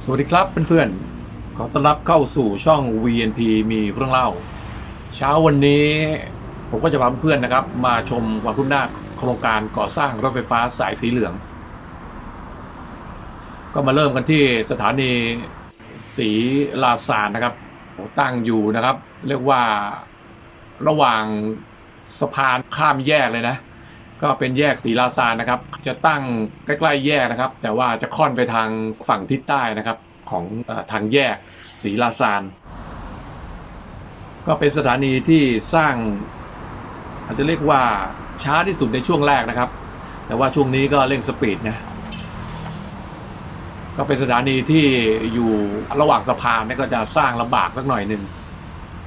สวัสดีครับเพื่อนๆ ขอต้อนรับเข้าสู่ช่อง VNP มีเรื่องเล่า เช้าวันนี้ผมก็จะพาเพื่อนๆนะครับ มาชมความคืบหน้าโครงการก่อสร้างรถไฟฟ้าสายสีเหลือง ก็มาเริ่มกันที่สถานีสีลาซานนะครับตั้งอยู่นะครับ เรียกว่าระหว่างสะพานข้ามแยกเลยนะ ก็เป็นแยกศรีลาซานะครับ จะตั้งใกล้ๆแยกนะครับ แต่ว่าจะค่อนไปทางฝั่งทิศใต้นะครับของทางแยกศรีลาซาน ก็เป็นสถานีที่สร้าง อาจจะเรียกว่าช้าที่สุดในช่วงแรกนะครับ แต่ว่าช่วงนี้ก็เร่งสปีดนะก็เป็นสถานีที่อยู่ระหว่างสะพานนี่ก็จะสร้างลำบากสักหน่อยหนึ่ง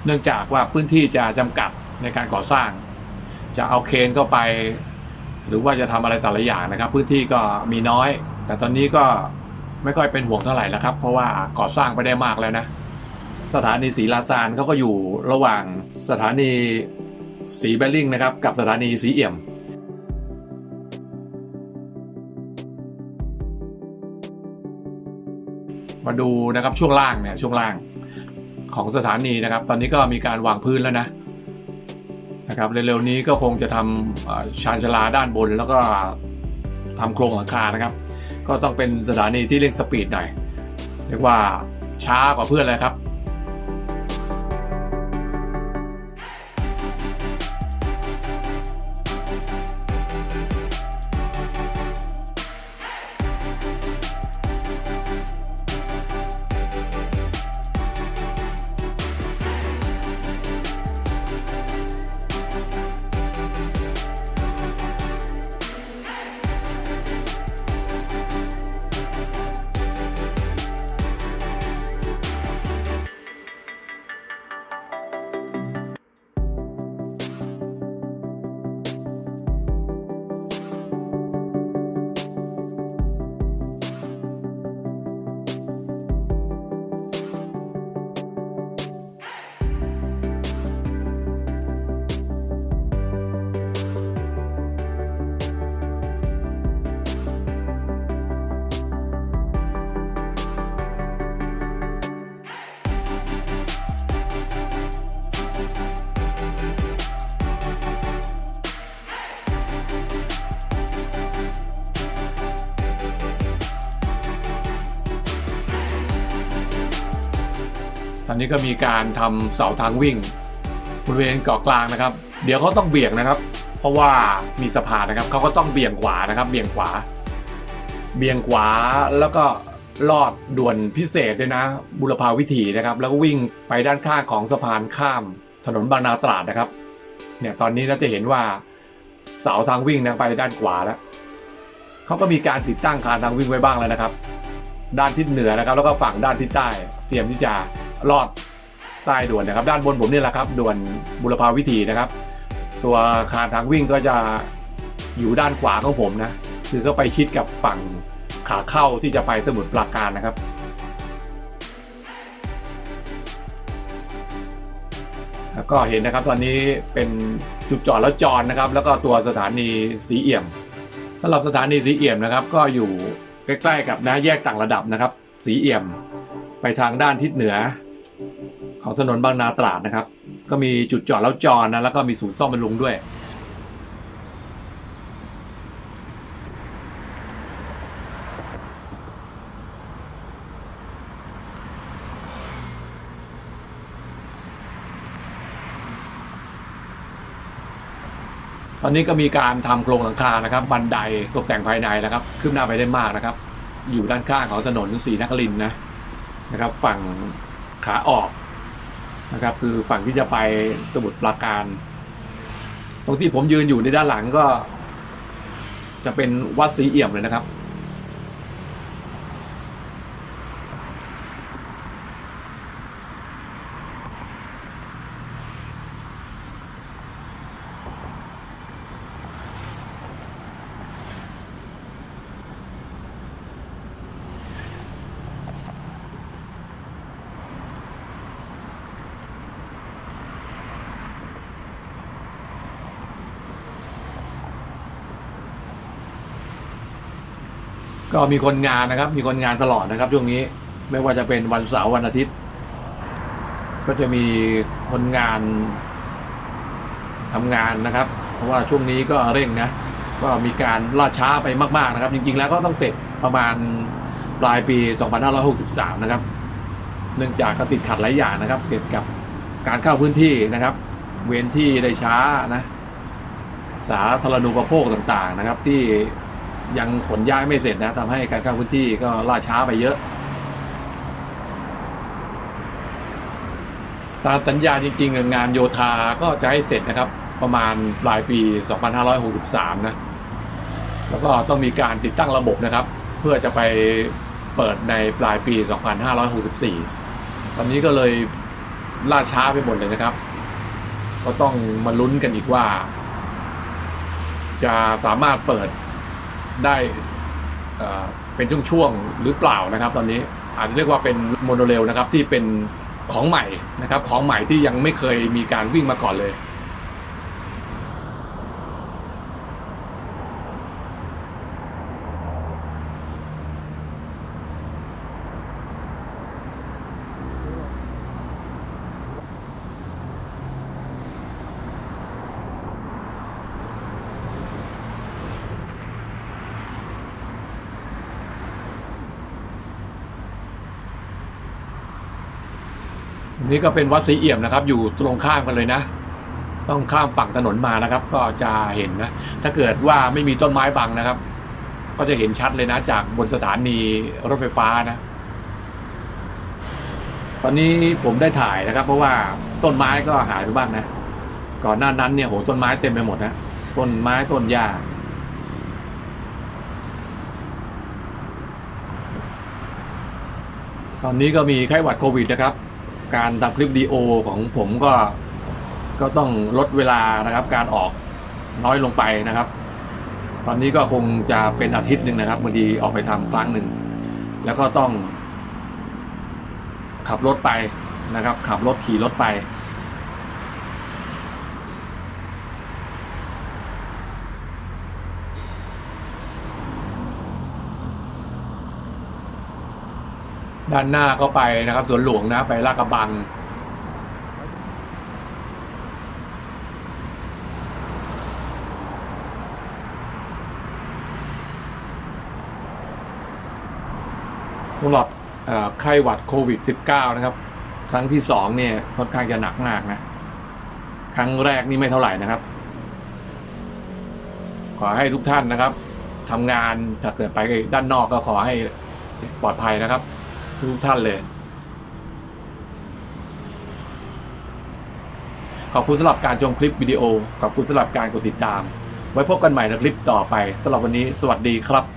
เนื่องจากว่าพื้นที่จะจำกัดในการก่อสร้าง จะเอาเคนเข้าไป หรือว่าจะทำอะไรแต่ละอย่างนะครับ พื้นที่ก็มีน้อย แต่ตอนนี้ก็ไม่ค่อยเป็นห่วงเท่าไหร่แล้วครับ เพราะว่าก่อสร้างไปได้มากแล้วนะ สถานีศรีลาซานเขาก็อยู่ระหว่างสถานีศรีแบริ่งนะครับ กับสถานีศรีเอี่ยมมาดูนะครับช่วงล่างเนี่ยช่วงล่างของสถานีนะครับ ตอนนี้ก็มีการวางพื้นแล้วนะ นะครับเร็วๆนี้ก็คงจะทำชานชลาด้านบน แล้วก็ทำโครงหลังคานะครับ ก็ต้องเป็นสถานีที่เร่งสปีดหน่อยเรียกว่าช้ากว่าเพื่อนเลยครับ ตอนนี้ก็มีการทำเสาทางวิ่งบริเวณเกาะกลางนะครับ เดี๋ยวเขาต้องเบี่ยงนะครับ เพราะว่ามีสะพานนะครับเขาก็ต้องเบี่ยงขวานะครับ เบี่ยงขวา เบี่ยงขวาแล้วก็ลอดด่วนพิเศษด้วยนะ บุรพาวิถีนะครับ แล้วก็วิ่งไปด้านข้างของสะพานข้ามถนนบางนาตราดนะครับ เนี่ยตอนนี้เราจะเห็นว่าเสาทางวิ่งนะไปด้านขวาแล้วเขาก็มีการติดตั้งคานทางวิ่งไว้บ้างแล้วนะครับ ด้านทิศเหนือนะครับ แล้วก็ฝั่งด้านทิศใต้เตรียมที่จะลอดใต้ด่วนนะครับ ด้านบนผมนี่แหละครับด่วนบุรพาวิถีนะครับ ตัวคานทางวิ่งก็จะอยู่ด้านขวาของผมนะคือก็ไปชิดกับฝั่งขาเข้าที่จะไปสมุทรปราการนะครับแล้วก็เห็นนะครับตอนนี้เป็นจุดจอดแล้วจอดนะครับ แล้วก็ตัวสถานีสีเอี่ยมสำหรับสถานีสีเอี่ยมนะครับ ก็อยู่ ใกล้ๆกับนะแยกต่างระดับนะครับ สีเอี่ยมไปทางด้านทิศเหนือ ของถนนบางนาตราดนะครับ ก็มีจุดจอดแล้วจอดนะแล้วก็มีศูนย์ซ่อมบำรุงด้วย อนนี้ก็มีการทำโครงหลังคานะครับ บันไดตกแต่งภายในนะครับขึ้นหน้าไปได้มากนะครับ อยู่ด้านข้างของถนนสีนครินนะนะครับ ฝั่งขาออกนะครับ คือฝั่งที่จะไปสมุทรปราการ ตรงที่ผมยืนอยู่ในด้านหลังก็ จะเป็นวัดสีเอี่ยมเลยนะครับ ก็มีคนงานนะครับ มีคนงานตลอดนะครับ ช่วงนี้ไม่ว่าจะเป็นวันเสาร์วันอาทิตย์ ก็จะมีคนงานทำงานนะครับ เพราะว่าช่วงนี้ก็เร่งนะก็มีการล่าช้าไปมากๆนะครับ จริงๆแล้วก็ต้องเสร็จประมาณปลายปี 2563 นะครับ เนื่องจากก็ติดขัดหลายอย่างนะครับ เกี่ยวกับการเข้าพื้นที่นะครับ เว้นที่ได้ช้านะ สาธารณูปโภคต่างๆนะครับที่ ยังขนย้ายไม่เสร็จนะทำให้การเข้าพื้นที่ก็ล่าช้าไปเยอะ ตามสัญญาจริงๆ งานโยธาก็จะให้เสร็จนะครับ ประมาณปลายปี 2563 นะ แล้วก็ต้องมีการติดตั้งระบบนะครับ เพื่อจะไปเปิดในปลายปี 2564 ตอนนี้ก็เลยล่าช้าไปหมดเลยนะครับ ก็ต้องมาลุ้นกันอีกว่า จะสามารถเปิด ได้เป็นช่วงๆหรือเปล่านะครับ ตอนนี้อาจจะเรียกว่าเป็นโมโนเรลนะครับที่เป็นของใหม่นะครับของใหม่ที่ยังไม่เคยมีการวิ่งมาก่อนเลย นี่ก็เป็นวัดศรีเอี่ยมนะครับ อยู่ตรงข้ามกันเลยนะ ต้องข้ามฝั่งถนนมานะครับ ก็จะเห็นนะ ถ้าเกิดว่าไม่มีต้นไม้บังนะครับ ก็จะเห็นชัดเลยนะ จากบนสถานีรถไฟฟ้านะ ตอนนี้ผมได้ถ่ายนะครับ เพราะว่าต้นไม้ก็หายไปบ้างนะ ก่อนหน้านั้นเนี่ยโหต้นไม้เต็มไปหมดนะ ต้นไม้ต้นหญ้าตอนนี้ก็มีไข้หวัดโควิดนะครับ การทำคลิปวิดีโอของผมก็ก็ต้องลดเวลานะครับ การออกน้อยลงไปนะครับ ตอนนี้ก็คงจะเป็นอาทิตย์หนึ่งนะครับบางทีออกไปทำครั้งหนึ่งแล้วก็ต้องขับรถไปนะครับ ขับรถขี่รถไป ด้านหน้าก็ไปนะครับสวนหลวงนะไปลาดกระบัง สำหรับไข้หวัดโควิด -19 นะครับ ครั้งที่สองเนี่ยค่อนข้างจะหนักมากนะ ครั้งแรกนี่ไม่เท่าไหร่นะครับ ขอให้ทุกท่านนะครับทำงานถ้าเกิดไปด้านนอกก็ขอให้ปลอดภัยนะครับ ทุกท่านเลย ขอบคุณสำหรับการชมคลิปวิดีโอ ขอบคุณสำหรับการกดติดตาม ไว้พบกันใหม่ในคลิปต่อไปสำหรับวันนี้ สวัสดีครับ